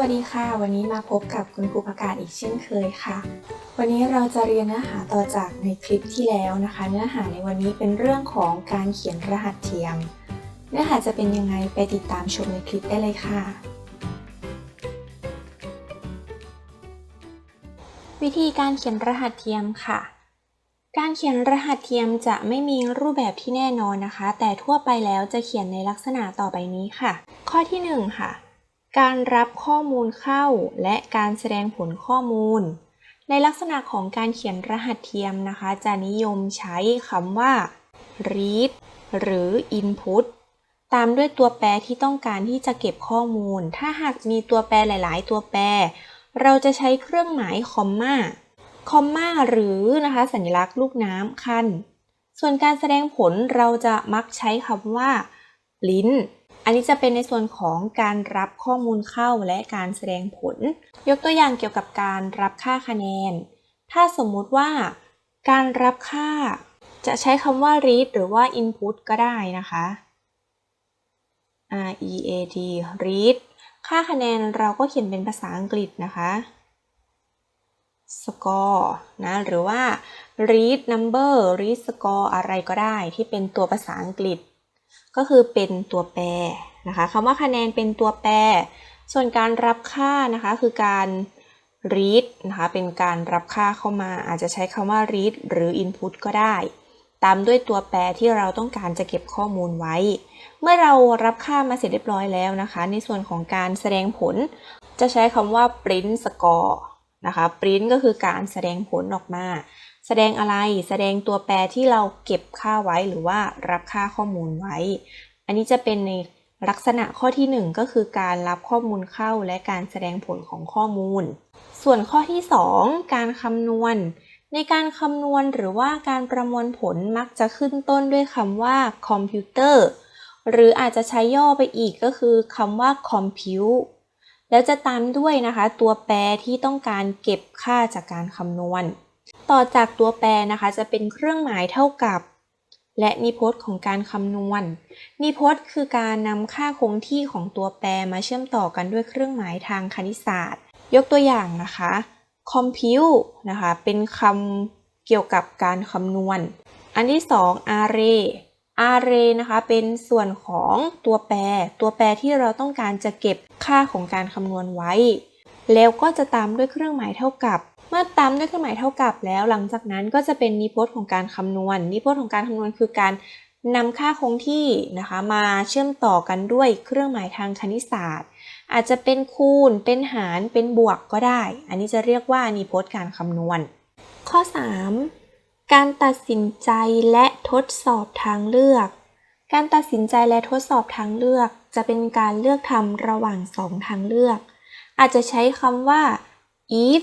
วัสดีค่ะ วันนี้มาพบกับคุณครูประกาศอีกเช่นเคยค่ะ วันนี้เราจะเรียนเนื้อหาต่อจากในคลิปที่แล้วนะคะ เนื้อหาในวันนี้เป็นเรื่องของการเขียนรหัสเทียม เนื้อหาจะเป็นยังไงไปติดตามชมในคลิปได้เลยค่ะ วิธีการเขียนรหัสเทียมค่ะ การเขียนรหัสเทียมจะไม่มีรูปแบบที่แน่นอนนะคะ แต่ทั่วไปแล้วจะเขียนในลักษณะต่อไปนี้ค่ะ ข้อที่หนึ่งค่ะ การรับข้อมูลเข้า และการแสดงผลข้อมูล ในลักษณะของการเขียนรหัสเทียมนะคะ จะนิยมใช้คำว่า read หรือ input ตามด้วยตัวแปรที่ต้องการที่จะเก็บข้อมูล ถ้าหากมีตัวแปรหลาย ๆ ตัวแปร เราจะใช้เครื่องหมายคอมมาคอมมาหรือนะคะ สัญลักษณ์ลูกน้ำคัน ส่วนการแสดงผลเราจะมักใช้คำว่า print อันนี้จะเป็นในส่วนของการรับข้อมูลเข้าและการแสดงผล ยกตัวอย่างเกี่ยวกับการรับค่าคะแนน ถ้าสมมุติว่าการรับค่า จะใช้คำว่า read หรือว่า input ก็ได้นะคะ R E A D read ค่าคะแนนเราก็เขียนเป็นภาษาอังกฤษนะคะ score นะ หรือว่า read number read score อะไรก็ได้ที่เป็นตัวภาษาอังกฤษ ก็คือเป็นตัวแปรนะคะคำว่าคะแนนเป็นตัวแปร ส่วนการรับค่านะคะคือการ read นะคะเป็นการรับค่าเข้ามาอาจจะใช้คำว่า read หรือ input ก็ได้ ตามด้วยตัวแปรที่เราต้องการจะเก็บข้อมูลไว้ เมื่อเรารับค่ามาเสร็จเรียบร้อยแล้วนะคะ ในส่วนของการแสดงผล จะใช้คำว่า print score นะคะ print ก็คือการแสดงผลออกมา แสดงอะไร แสดงตัวแปรที่เราเก็บค่าไว้หรือว่ารับค่าข้อมูลไว้ อันนี้จะเป็นในลักษณะข้อที่ 1 ก็คือการรับข้อมูลเข้าและการแสดงผลของข้อมูล ส่วนข้อที่ 2 การคำนวณ ในการคำนวณหรือว่าการประมวลผลมักจะขึ้นต้นด้วยคำว่าคอมพิวเตอร์หรืออาจจะใช้ย่อไปอีกก็คือคำว่า compute แล้วจะตามด้วยนะคะ ตัวแปรที่ต้องการเก็บค่าจากการคำนวณ ต่อจากตัวแปรนะคะจะเป็นเครื่องหมายเท่ากับ และนิพจน์ของการคำนวณ นิพจน์คือการนำค่าคงที่ของตัวแปรมาเชื่อมต่อกันด้วยเครื่องหมายทางคณิตศาสตร์ ยกตัวอย่างนะคะ compute นะคะเป็นคำเกี่ยวกับการคำนวณ อันที่ 2 array array นะคะเป็นส่วนของตัวแปร ตัวแปรที่เราต้องการจะเก็บค่าของการคำนวณไว้ แล้วก็จะตามด้วยเครื่องหมายเท่ากับ เมื่อตามด้วยเครื่องหมายเท่ากับแล้ว หลังจากนั้นก็จะเป็นนิพจน์ของการคำนวณ นิพจน์ของการคำนวณคือการนำค่าคงที่นะคะมาเชื่อมต่อกันด้วยเครื่องหมายทางคณิตศาสตร์ อาจจะเป็นคูณ เป็นหาร เป็นบวกก็ได้ อันนี้จะเรียกว่านิพจน์การคำนวณ ข้อ 3 การตัดสินใจและทดสอบทางเลือก การตัดสินใจและทดสอบทางเลือก จะเป็นการเลือกทำระหว่างสองทางเลือก อาจจะใช้คำว่า if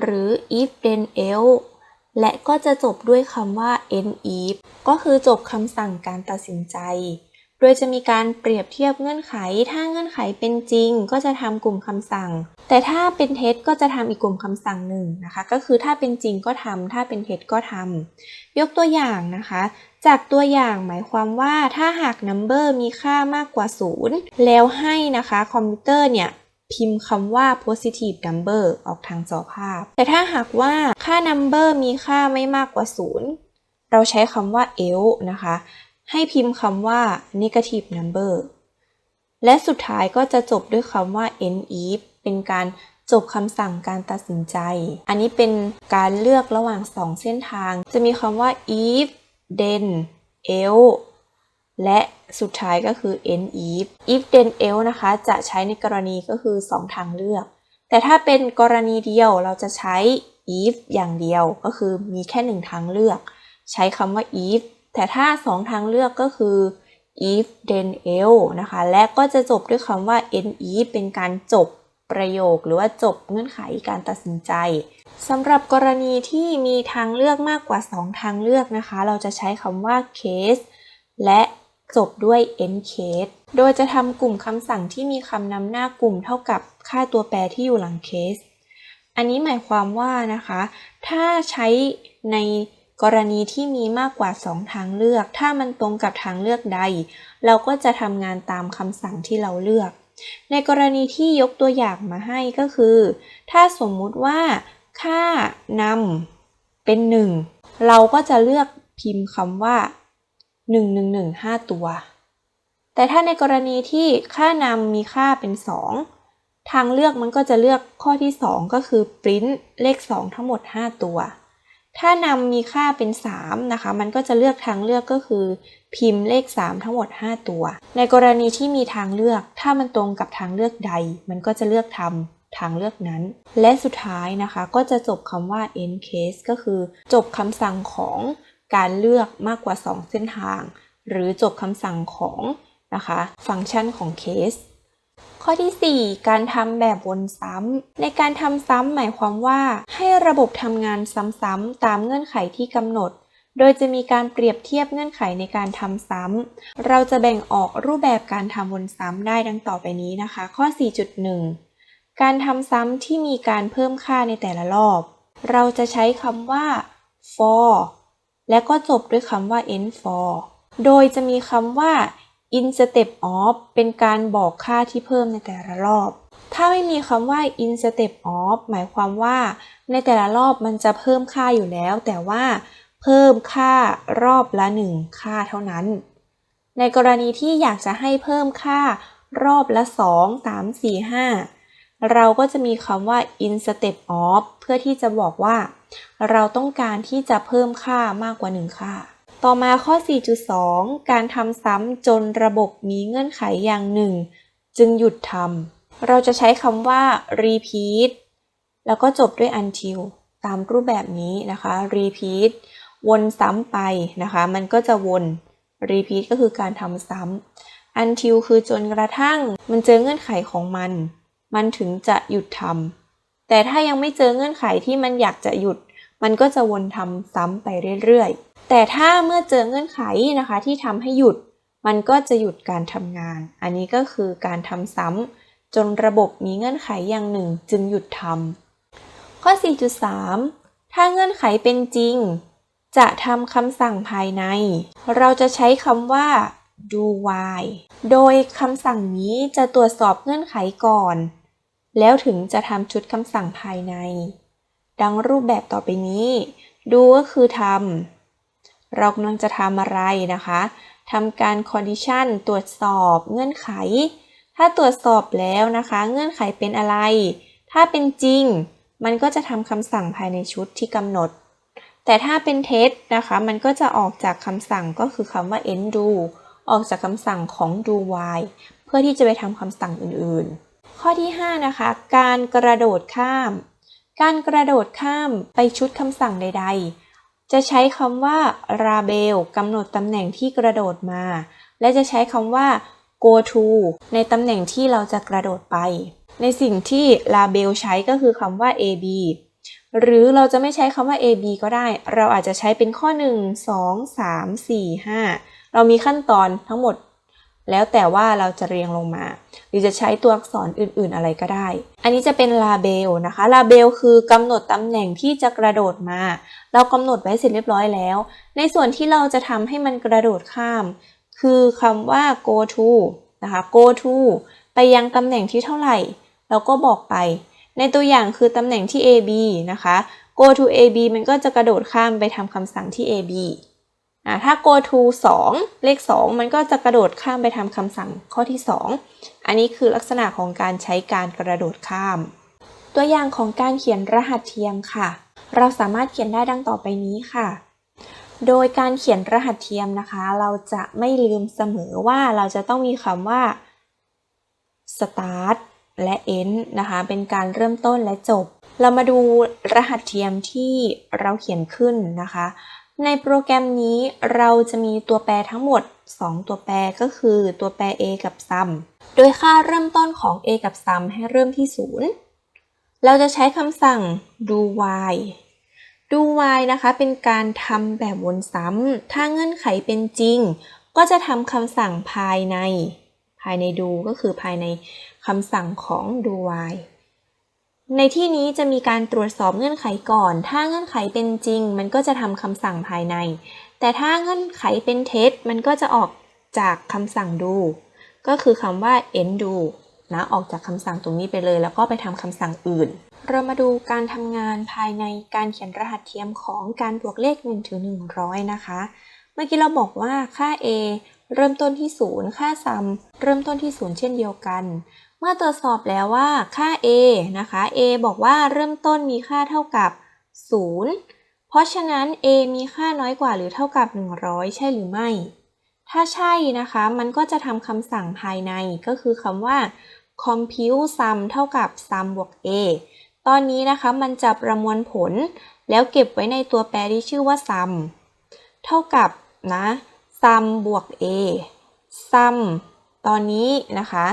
หรือ if then else และก็จะจบด้วยคำว่า end if ก็คือจบคำสั่งการตัดสินใจ โดยจะมีการเปรียบเทียบเงื่อนไข ถ้าเงื่อนไขเป็นจริง ก็จะทำกลุ่มคำสั่ง แต่ถ้าเป็นเท็จก็จะทำอีกกลุ่มคำสั่งหนึ่งนะคะ ก็คือถ้าเป็นจริงก็ทำถ้าเป็นเท็จก็ทำยกตัวอย่างนะคะ จากตัวอย่างหมายความว่าถ้าหาก number มีค่ามากกว่า 0 แล้วให้นะคะคอมพิวเตอร์เนี่ย พิมพ์คำว่า positive number ออกทางจอภาพ แต่ถ้าหากว่าค่า number มีค่าไม่มากกว่า 0 เราใช้คำว่า else นะคะ ให้พิมพ์คำว่า negative number และสุดท้ายก็จะจบด้วยคำว่า end if เป็นการจบคำสั่งการตัดสินใจ อันนี้เป็นการเลือกระหว่าง 2 เส้นทาง จะมีคำว่า if then else และ สุดท้ายก็คือ end if if then else นะคะ จะใช้ในกรณีก็คือ 2 ทางเลือก แต่ถ้าเป็นกรณีเดียวเราจะใช้ if อย่างเดียวก็คือมีแค่ 1 ทางเลือก ใช้คำว่า if แต่ถ้า 2 ทางเลือกก็คือ if then else นะคะ และก็จะจบด้วยคำว่า end if เป็นการจบประโยคหรือว่าจบเงื่อนไขการตัดสินใจสำหรับกรณีที่มีทางเลือกมากกว่า 2 ทางเลือกนะคะ เราจะใช้คำว่า case และ จบด้วย end case โดยจะทำกลุ่มคำสั่งที่มีคำนำหน้ากลุ่มเท่ากับค่าตัวแปรที่อยู่หลัง case อันนี้หมายความว่านะคะ ถ้าใช้ในกรณีที่มีมากกว่า 2 ทางเลือก ถ้ามันตรงกับทางเลือกใด เราก็จะทำงานตามคำสั่งที่เราเลือก ในกรณีที่ยกตัวอย่างมาให้ก็คือ ถ้าสมมุติว่าค่านำเป็น 1 เราก็จะเลือกพิมพ์คำว่า 1115 ตัว แต่ถ้าในกรณีที่ค่านำมีค่าเป็น 2 ทางเลือกมันก็จะเลือกข้อที่ 2 ก็คือ print เลข 2 ทั้งหมด 5 ตัว ถ้านำมีค่าเป็น 3 นะคะ มันก็จะเลือกทางเลือกก็คือ พิมพ์เลข 3 ทั้งหมด 5 ตัว ในกรณีที่มีทางเลือก ถ้ามันตรงกับทางเลือกใด มันก็จะเลือกทำทางเลือกนั้น และสุดท้ายนะคะก็จะจบคำว่า end case ก็คือจบคำสั่งของ การเลือกมากกว่า 2 เส้นทาง หรือจบคำสั่งของนะคะฟังก์ชันของ case ข้อที่ 4 การทำแบบวนซ้ำ ในการทำซ้ำหมายความว่าให้ระบบทำงานซ้ำๆตามเงื่อนไขที่กำหนด โดยจะมีการเปรียบเทียบเงื่อนไขในการทำซ้ำ เราจะแบ่งออกรูปแบบการทำวนซ้ำได้ดังต่อไปนี้นะคะ ข้อ 4.1 การทำซ้ำที่มีการเพิ่มค่าในแต่ละรอบ เราจะใช้คำว่า for และก็จบด้วยคำว่า end for โดยจะมีคำว่า in step of เป็นการบอกค่าที่เพิ่มในแต่ละรอบ ถ้าไม่มีคำว่า in step of หมายความว่า ในแต่ละรอบมันจะเพิ่มค่าอยู่แล้ว แต่ว่าเพิ่มค่ารอบละ 1 ค่าเท่านั้น ในกรณีที่อยากจะให้เพิ่มค่ารอบละ 2 3 4 5 เราก็จะมีคำว่า in step of เพื่อที่จะบอกว่า เราต้องการที่จะเพิ่มค่ามากกว่า 1 ค่า ต่อมาข้อ 4.2 การทำซ้ำจนระบบมีเงื่อนไขอย่างหนึ่ง จึงหยุดทำ เราจะใช้คำว่า repeat แล้วก็จบด้วย until ตามรูปแบบนี้นะคะ repeat วนซ้ำไปนะคะ มันก็จะวน repeat ก็คือการทำซ้ำ until คือจนกระทั่งมันเจอเงื่อนไขของมัน มันถึงจะหยุดทำแต่ถ้ายังไม่เจอเงื่อนไขที่มันอยากจะหยุด มันก็จะวนทำซ้ำไปเรื่อยๆ แต่ถ้าเมื่อเจอเงื่อนไขนะคะที่ทำให้หยุด มันก็จะหยุดการทำงาน อันนี้ก็คือการทำซ้ำจนระบบมีเงื่อนไขอย่างหนึ่งจึงหยุดทำข้อ 4.3 ถ้าเงื่อนไขเป็นจริง จะทำคำสั่งภายใน เราจะใช้คำว่า do while โดยคำสั่งนี้จะตรวจสอบเงื่อนไขก่อน แล้วถึงจะทำชุดคำสั่งภายใน ดังรูปแบบต่อไปนี้ do ก็คือทำเรากำลังจะทำอะไรนะคะทำการ condition ตรวจสอบเงื่อนไข ถ้าตรวจสอบแล้วนะคะ เงื่อนไขเป็นอะไร ถ้าเป็นจริง มันก็จะทำคำสั่งภายในชุดที่กำหนด แต่ถ้าเป็นเท็จนะคะ มันก็จะออกจากคำสั่งก็คือคำว่า end do ออกจากคำสั่งของ do while เพื่อที่จะไปทำคำสั่งอื่นๆ ข้อที่ 5 นะคะ การกระโดดข้าม การกระโดดข้ามไปชุดคำสั่งใด ๆ จะใช้คำว่า label กำหนดตำแหน่งที่กระโดดมา และจะใช้คำว่า go to ในตำแหน่งที่เราจะกระโดดไป ในสิ่งที่ label ใช้ก็คือคำว่า ab หรือเราจะไม่ใช้คำว่า ab ก็ได้ เราอาจจะใช้เป็นข้อ 1 2 3 4 5 เรามีขั้นตอนทั้งหมด แล้วแต่ว่าเราจะเรียงลงมา หรือจะใช้ตัวอักษรอื่นๆอะไรก็ได้ อันนี้จะเป็น label นะคะ label คือกำหนดตำแหน่งที่จะกระโดดมา เรากำหนดไว้เสร็จเรียบร้อยแล้ว ในส่วนที่เราจะทำให้มันกระโดดข้าม คือคำว่า go to นะคะ go to ไปยังตำแหน่งที่เท่าไหร่ เราก็บอกไป ในตัวอย่างคือตำแหน่งที่ AB นะคะ go to AB มันก็จะกระโดดข้ามไปทำคำสั่งที่ AB อ่าถ้า go to 2 เลข 2 มันก็จะกระโดดข้ามไปทำคำสั่งข้อที่ 2 อันนี้คือลักษณะของการใช้การกระโดดข้าม ตัวอย่างของการเขียนรหัสเทียมค่ะ เราสามารถเขียนได้ดังต่อไปนี้ค่ะ โดยการเขียนรหัสเทียมนะคะ เราจะไม่ลืมเสมอว่าเราจะต้องมีคำว่า start และ end นะคะ เป็นการเริ่มต้นและจบ เรามาดูรหัสเทียมที่เราเขียนขึ้นนะคะ ในโปรแกรมนี้เราจะมีตัวแปรทั้งหมด 2 ตัวแปรก็คือตัวแปร a กับ sum โดยค่าเริ่มต้นของ a กับ sum ให้เริ่มที่ 0 เราจะใช้คำสั่ง do while do while นะคะเป็นการทำแบบวนซ้ำ ถ้าเงื่อนไขเป็นจริง ก็จะทำคำสั่งภายใน ภายใน do ก็คือภายในคำสั่งของ do while ในที่นี้จะมีการตรวจสอบเงื่อนไขก่อน ถ้าเงื่อนไขเป็นจริง มันก็จะทำคำสั่งภายใน แต่ถ้าเงื่อนไขเป็นเท็จ มันก็จะออกจากคำสั่ง do ก็คือคำว่า end do นะออกจากคำสั่งตรงนี้ไปเลย แล้วก็ไปทำคำสั่งอื่น เรามาดูการทำงานภายในการเขียนรหัสเทียมของการบวกเลข1ถึง100 นะคะ เมื่อกี้เราบอกว่าค่า a เริ่มต้นที่ 0 ค่า sum เริ่มต้นที่ 0 เช่นเดียวกัน เมื่อตรวจสอบแล้วว่าค่า a นะคะ a บอกว่าเริ่มต้นมีค่าเท่ากับ 0 เพราะฉะนั้น a มีค่าน้อยกว่าหรือเท่ากับ 100 ใช่หรือไม่ ถ้าใช่นะคะ มันก็จะทำคำสั่งภายในก็คือคำว่า compute sum เท่ากับ sum บวก a ตอนนี้นะคะมันจะประมวลผล แล้วเก็บไว้ในตัวแปรที่ชื่อว่า sum เท่ากับนะ sum บวก a sum ตอนนี้นะคะ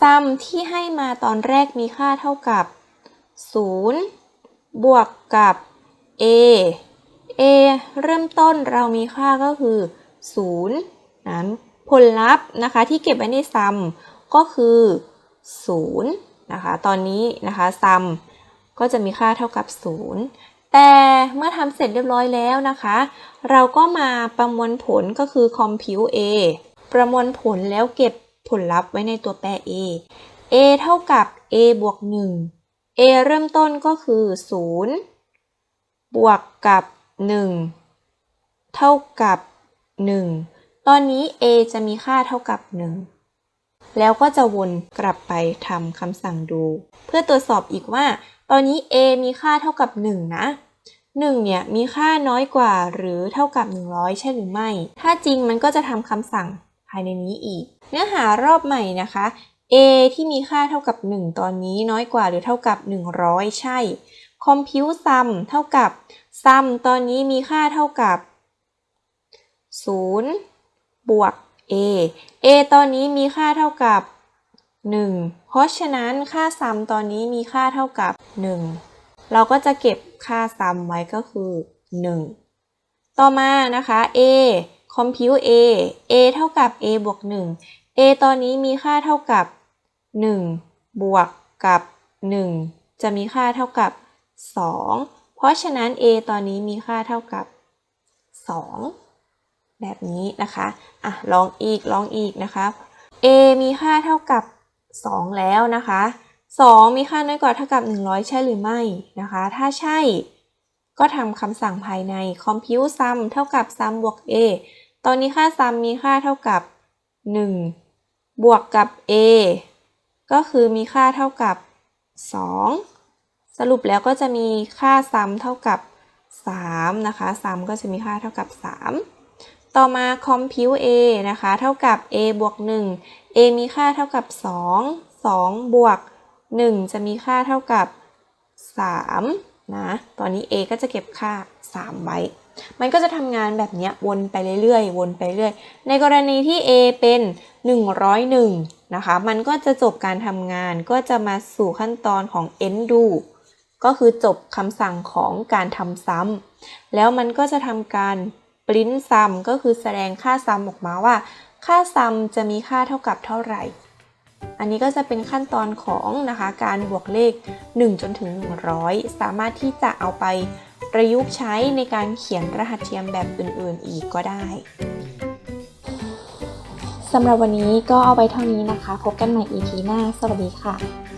sum ที่ให้มาตอนแรกมีค่าเท่ากับ 0 บวกกับ a a เริ่มต้นเรามีค่าก็คือ 0 นั้นผลลัพธ์นะคะที่เก็บไว้ใน sum ก็คือ 0 นะคะ ตอนนี้นะคะ sum ก็จะมีค่าเท่ากับ 0 แต่เมื่อทำเสร็จเรียบร้อยแล้วนะคะ เราก็มาประมวลผลก็คือ compute a ประมวลผลแล้วเก็บ ผลลัพธ์ไว้ในตัวแปร a a เท่ากับ a บวก 1 a เริ่มต้นก็คือ 0 บวกกับ 1 เท่ากับ 1 ตอนนี้ a จะมีค่าเท่ากับ 1 แล้วก็จะวนกลับไปทำคำสั่งดู เพื่อตรวจสอบอีกว่า ตอนนี้ a มีค่าเท่ากับ 1 นะ1เนี่ยมีค่าน้อยกว่าหรือเท่ากับ 100 ใช่หรือไม่ ถ้าจริงมันก็จะทำคำสั่งภายในนี้อีก เนื้อหารอบใหม่นะคะ a ที่มีค่าเท่ากับ 1 ตอนนี้น้อยกว่าหรือเท่ากับ 100 ใช่ compute sum เท่ากับ sum ตอนนี้มีค่าเท่ากับ 0 บวก a a ตอนนี้มีค่าเท่ากับ 1 เพราะฉะนั้นค่า sum ตอนนี้มีค่าเท่ากับ 1 เราก็จะเก็บค่า sum ไว้ก็คือ 1 ต่อมานะคะ a compute a a เท่ากับ a บวก 1 a ตอนนี้มีค่าเท่ากับ 1 บวกกับ 1 จะมีค่าเท่ากับ 2 เพราะฉะนั้น a ตอนนี้มีค่าเท่ากับ 2 แบบนี้นะคะ อะ ลองอีก ลองอีกนะคะ a มีค่าเท่ากับ 2 แล้วนะคะ 2 มีค่าน้อยกว่าเท่ากับ 100 ใช่หรือไม่นะคะ ถ้าใช่ ก็ทำคำสั่งภายใน compute sum เท่ากับ sum บวก a ตอนนี้ค่า sum มีค่าเท่ากับ 1 บวกกับ a ก็คือมีค่าเท่ากับ 2 สรุปแล้วก็จะมีค่า sum เท่ากับ 3 นะคะ sum ก็จะมีค่าเท่ากับ 3 ต่อมา compute a นะคะ เท่ากับ a บวก 1 a มีค่าเท่ากับ 2 2 บวก 1 จะมีค่าเท่ากับ 3 นะ ตอนนี้ a ก็จะเก็บค่า 3 ไว้ มันก็จะทำงานแบบนี้วนไปเรื่อยๆ วนไปเรื่อย ในกรณีที่ a เป็น 101 นะคะ มันก็จะจบการทำงาน ก็จะมาสู่ขั้นตอนของ end do ก็คือจบคำสั่งของการทำซ้ำ แล้วมันก็จะทำการ print sum ก็คือแสดงค่า sum ออกมาว่า ค่า sum จะมีค่าเท่ากับเท่าไหร่ อันนี้ก็จะเป็นขั้นตอนของนะคะการบวกเลข 1 จนถึง 100 สามารถที่จะเอาไปประยุกต์ใช้ในการเขียนรหัสเทียมแบบอื่นๆอีกก็ได้สำหรับวันนี้ก็เอาไว้เท่านี้นะคะ พบกันใหม่ EP หน้า สวัสดีค่ะ